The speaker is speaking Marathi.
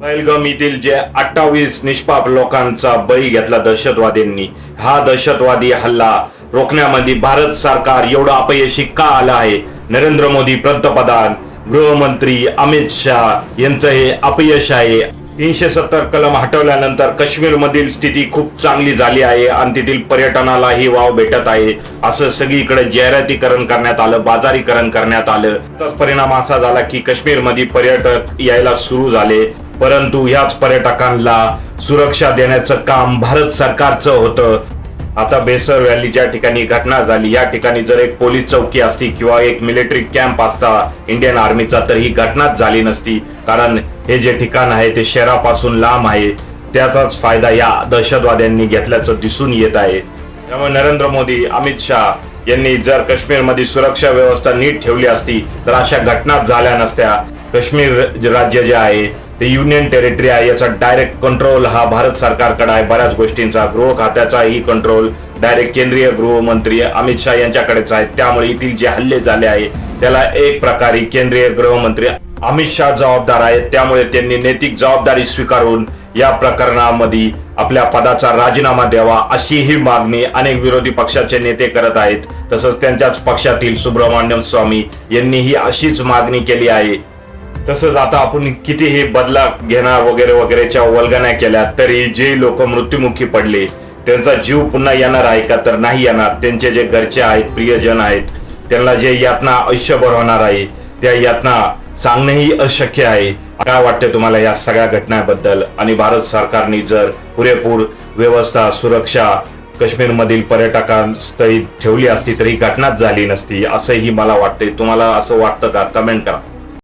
पहलगाम येथील जे अठ्ठावीस निष्पाप लोकांचा बळी घेतला दहशतवाद्यांनी. हा दहशतवादी हल्ला रोखण्यामध्ये भारत सरकार एवढं अपयशी का आलं आहे? नरेंद्र मोदी पंतप्रधान गृहमंत्री अमित शहा यांचं हे अपयश आहे. तीनशे सत्तर कलम हटवल्यानंतर काश्मीरमधील स्थिती खूप चांगली झाली आहे आणि तेथील पर्यटनालाही वाव भेटत आहे. असं सगळीकडे जाहिरातीकरण करण्यात आलं बाजारीकरण करण्यात आलं. त्याच परिणाम असा झाला की काश्मीरमध्ये पर्यटक यायला सुरू झाले. परंतु ह्याच पर्यटकांना सुरक्षा देण्याचं काम भारत सरकारचं होतं. आता बेसर व्हॅली ज्या ठिकाणी घटना झाली. या ठिकाणी जर एक पोलीस चौकी असती किंवा एक मिलिटरी कॅम्प असता इंडियन आर्मीचा तर ही घटनाच झाली नसती. कारण हे जे ठिकाण आहे ते शहरापासून लांब आहे. त्याचाच फायदा या दहशतवाद्यांनी घेतल्याचं दिसून येत आहे. त्यामुळे नरेंद्र मोदी अमित शहा यांनी जर काश्मीरमध्ये सुरक्षा व्यवस्था नीट ठेवली असती तर अशा घटनाच झाल्या नसत्या. काश्मीर राज्य जे आहे ते युनियन टेरिटरी आहे. याचा डायरेक्ट कंट्रोल हा भारत सरकारकडे आहे. बऱ्याच गोष्टींचा गृह खात्याचाही कंट्रोल डायरेक्ट केंद्रीय गृहमंत्री अमित शहा यांच्याकडेच आहे. त्यामुळे येथील जे हल्ले झाले आहे त्याला एक प्रकारे केंद्रीय गृहमंत्री अमित शहा जबाबदार आहेत त्यामुळे त्यांनी नैतिक जबाबदारी स्वीकारून या प्रकरणामध्ये आपल्या पदाचा राजीनामा द्यावा अशी ही मागणी अनेक विरोधी पक्षाचे नेते करत आहेत. तसंच त्यांच्याच पक्षातील सुब्रमण्यम स्वामी यांनीही अशीच मागणी केली आहे. तसंच आता आपण कितीही बदला घेणार वगैरे वगैरेच्या वल्गण्या केल्या तरी जे लोक मृत्युमुखी पडले त्यांचा जीव पुन्हा येणार आहे का तर नाही येणार. त्यांचे जे घरचे आहेत प्रियजन आहेत त्यांना जे यातना आयुष्यभर होणार आहे त्या यातना सांगणंही अशक्य आहे. काय वाटतं तुम्हाला या सगळ्या घटनांबद्दल? आणि भारत सरकारने जर पुरेपूर व्यवस्था सुरक्षा काश्मीरमधील पर्यटकांस्थळी ठेवली असती तर ही घटनाच झाली नसती असंही मला वाटते तुम्हाला असं वाटतं का? कमेंट करा.